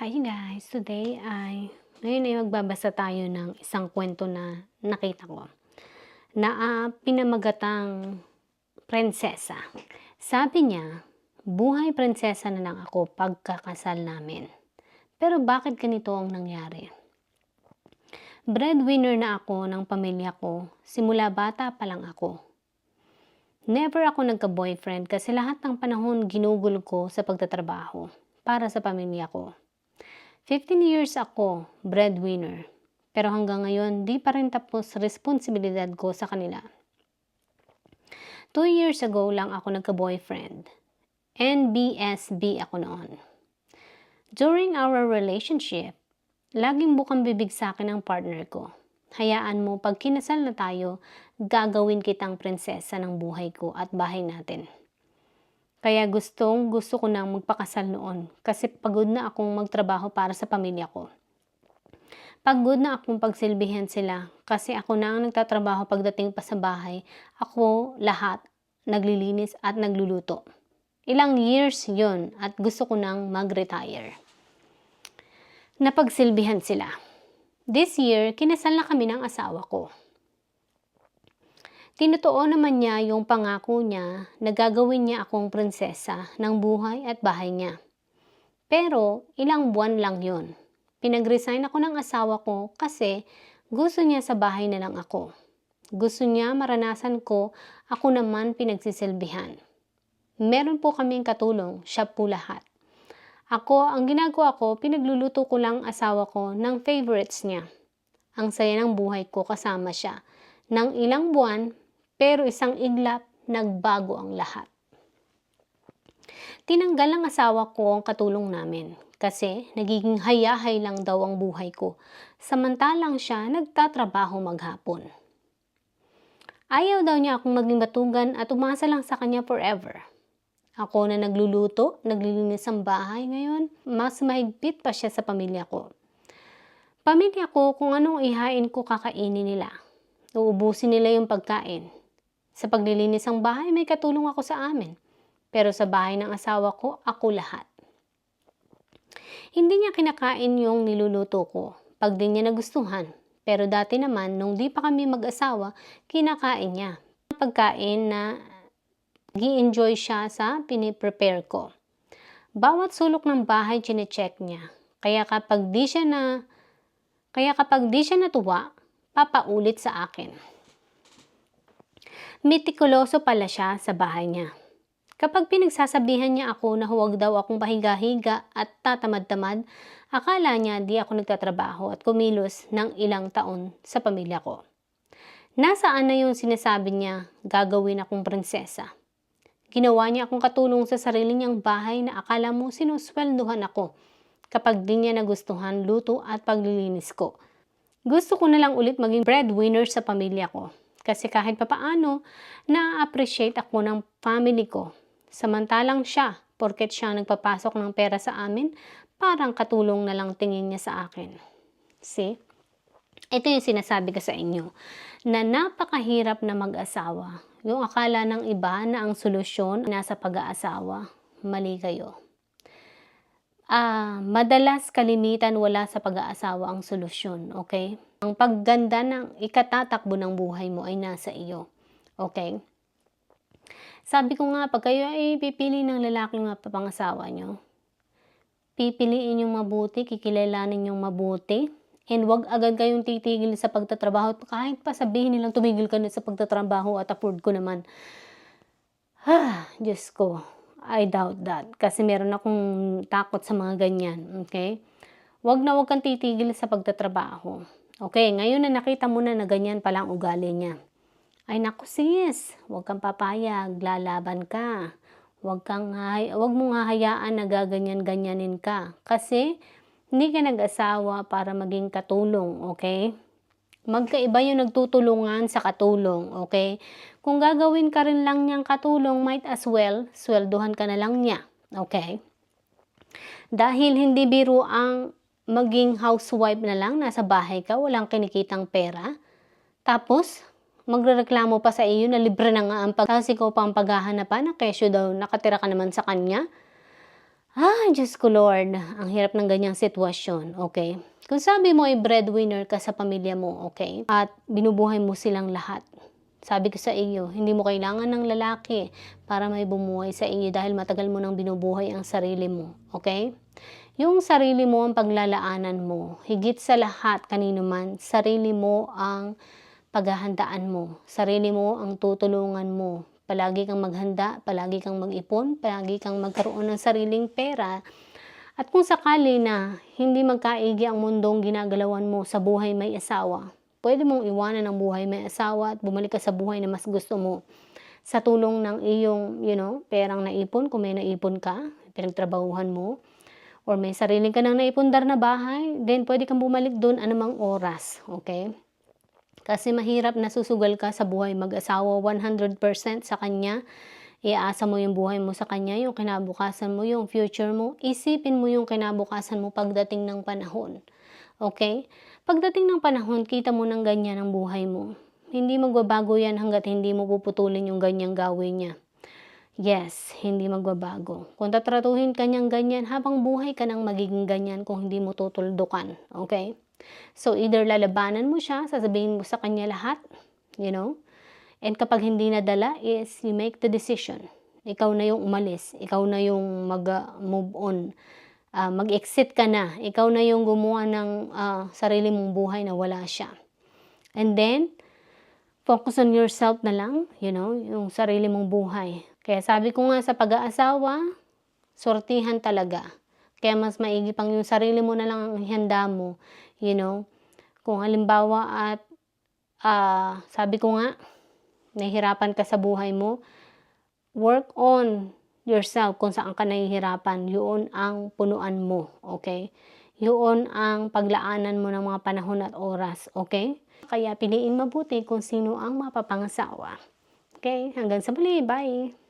Hi guys! Today ay, ngayon ay magbabasa tayo ng isang kwento na nakita ko na ah, pinamagatang prinsesa. Sabi niya, buhay prinsesa na lang ako pagkakasal namin. Pero bakit ganito ang nangyari? Breadwinner na ako ng pamilya ko, simula bata pa lang ako. Never ako nagka-boyfriend kasi lahat ng panahon ginugol ko sa pagtatrabaho para sa pamilya ko. 15 years ako, breadwinner. Pero hanggang ngayon, di pa rin tapos responsibilidad ko sa kanila. Two years ago lang ako nagka-boyfriend. NBSB ako noon. During our relationship, laging bukang bibig sa akin ang partner ko. Hayaan mo, pag kinasal na tayo, gagawin kitang prinsesa ng buhay ko at bahay natin. Kaya gustong gusto ko nang magpakasal noon kasi pagod na akong magtrabaho para sa pamilya ko. Pagod na akong pagsilbihan sila kasi ako na ang nagtatrabaho pagdating pa sa bahay. Ako lahat naglilinis at nagluluto. Ilang years yon at gusto ko nang mag-retire. Napagsilbihan sila. This year, kinasal na kami ng asawa ko. Tinutuo naman niya yung pangako niya na gagawin niya akong prinsesa ng buhay at bahay niya. Pero ilang buwan lang yon. Pinag-resign ako ng asawa ko kasi gusto niya sa bahay na lang ako. Gusto niya maranasan ko, ako naman pinagsisilbihan. Meron po kaming katulong, siya po lahat. Ako, ang ginagawa ko, pinagluluto ko lang asawa ko ng favorites niya. Ang saya ng buhay ko kasama siya. Nang ilang buwan, pero isang iglap, nagbago ang lahat. Tinanggal ng asawa ko ang katulong namin kasi nagiging hayahay lang daw ang buhay ko. Samantalang siya nagtatrabaho maghapon. Ayaw daw niya akong maging batugan at umasa lang sa kanya forever. Ako na nagluluto, naglilinis ang bahay ngayon, mas mahigpit pa siya sa pamilya ko. Pamilya ko kung anong ihain ko kakainin nila. Uubusin nila yung pagkain. Sa paglilinis ng bahay, may katulong ako sa amin. Pero sa bahay ng asawa ko, ako lahat. Hindi niya kinakain yung niluluto ko pag di niya nagustuhan. Pero dati naman, nung di pa kami mag-asawa, kinakain niya. Pagkain na gi-enjoy siya sa piniprepare ko. Bawat sulok ng bahay chinecheck niya. Kaya kapag di siya na kaya kapag di siya natuwa, papaulit sa akin. Mitikuloso pala siya sa bahay niya. Kapag pinagsasabihan niya ako na huwag daw akong pahiga-higa at tatamad-tamad, akala niya di ako nagtatrabaho at kumilos ng ilang taon sa pamilya ko. Nasaan na yung sinasabi niya gagawin akong prinsesa? Ginawa niya akong katulong sa sarili niyang bahay na akala mo sinusweldohan ako kapag di niya nagustuhan luto at paglilinis ko. Gusto ko na lang ulit maging breadwinner sa pamilya ko kasi kahit papaano na-appreciate ako ng family ko. Samantalang siya, porket siya nagpapasok ng pera sa amin, parang katulong na lang tingin niya sa akin. See? Ito yung sinasabi ko sa inyo, na napakahirap na mag-asawa. Yung akala ng iba na ang solusyon nasa pag-aasawa, mali kayo. Ah, madalas kalimitan wala sa pag-aasawa ang solusyon, okay? Ang pagganda ng ikatatakbo ng buhay mo ay nasa iyo, okay? Sabi ko nga, pag kayo ay pipili ng lalaking mapapangasawa nyo, pipiliin yung mabuti, kikilalanin yung mabuti, and wag agad kayong titigil sa pagtatrabaho. Kahit pa sabihin nilang tumigil ka na sa pagtatrabaho at afford ko naman. Ah, Diyos ko, I doubt that. Kasi meron akong takot sa mga ganyan, okay? Wag na wag kang titigil sa pagtatrabaho. Okay, ngayon na nakita mo na na ganyan pala ang ugali niya. Ay naku sis, huwag kang papayag, lalaban ka. Huwag kang huwag mong hahayaan na gaganyan-ganyanin ka kasi hindi ka nag-asawa para maging katulong, okay? Magkaiba yung nagtutulungan sa katulong, okay? Kung gagawin ka rin lang niyang katulong, might as well, sweldohan ka na lang niya, okay? Dahil hindi biro ang maging housewife na lang, nasa bahay ka, walang kinikitang pera. Tapos, magrereklamo pa sa iyo na libre na nga ang pag kasi ko pang paghahanapan na kesyo daw nakatira ka naman sa kanya. Ah, Diyos ko Lord, ang hirap ng ganyang sitwasyon, okay? Kung sabi mo ay breadwinner ka sa pamilya mo, okay? At binubuhay mo silang lahat. Sabi ko sa iyo, hindi mo kailangan ng lalaki para may bumuhay sa iyo dahil matagal mo nang binubuhay ang sarili mo, okay? Yung sarili mo ang paglalaanan mo. Higit sa lahat, kanino man, sarili mo ang paghahandaan mo. Sarili mo ang tutulungan mo. Palagi kang maghanda, palagi kang mag-ipon, palagi kang magkaroon ng sariling pera. At kung sakali na hindi magkaigi ang mundong ginagalawan mo sa buhay may asawa, pwede mong iwanan ang buhay may asawa at bumalik ka sa buhay na mas gusto mo sa tulong ng iyong, you know, perang naipon, kung may naipon ka, pinagtrabahuhan mo, or may sarili ka nang naipundar na bahay, then pwede kang bumalik doon anumang oras, okay? Kasi mahirap na susugal ka sa buhay mag-asawa 100% sa kanya. Iaasa mo yung buhay mo sa kanya, yung kinabukasan mo, yung future mo. Isipin mo yung kinabukasan mo pagdating ng panahon. Okay? Pagdating ng panahon, kita mo ng ganyan ang buhay mo. Hindi magbabago yan hanggat hindi mo puputulin yung ganyang gawin niya. Yes, hindi magbabago. Kung tatratuhin ka niyang ganyan, habang buhay ka nang magiging ganyan kung hindi mo tutuldukan. Okay? So, either lalabanan mo siya, sasabihin mo sa kanya lahat, you know? And kapag hindi nadala is you make the decision. Ikaw na yung umalis. Ikaw na yung mag-move on. Ah, mag-exit ka na. Ikaw na yung gumawa ng ah, sarili mong buhay na wala siya. And then, focus on yourself na lang, you know, yung sarili mong buhay. Kaya sabi ko nga sa pag-aasawa, sortihan talaga. Kaya mas maigi pang yung sarili mo na lang ang ihanda mo, you know. Kung halimbawa at ah, sabi ko nga, nahihirapan ka sa buhay mo, work on yourself kung saan ka nahihirapan. Yun ang punuan mo, okay? Yun ang paglaanan mo ng mga panahon at oras, okay? Kaya piliin mabuti kung sino ang mapapangasawa. Okay? Hanggang sa muli. Bye!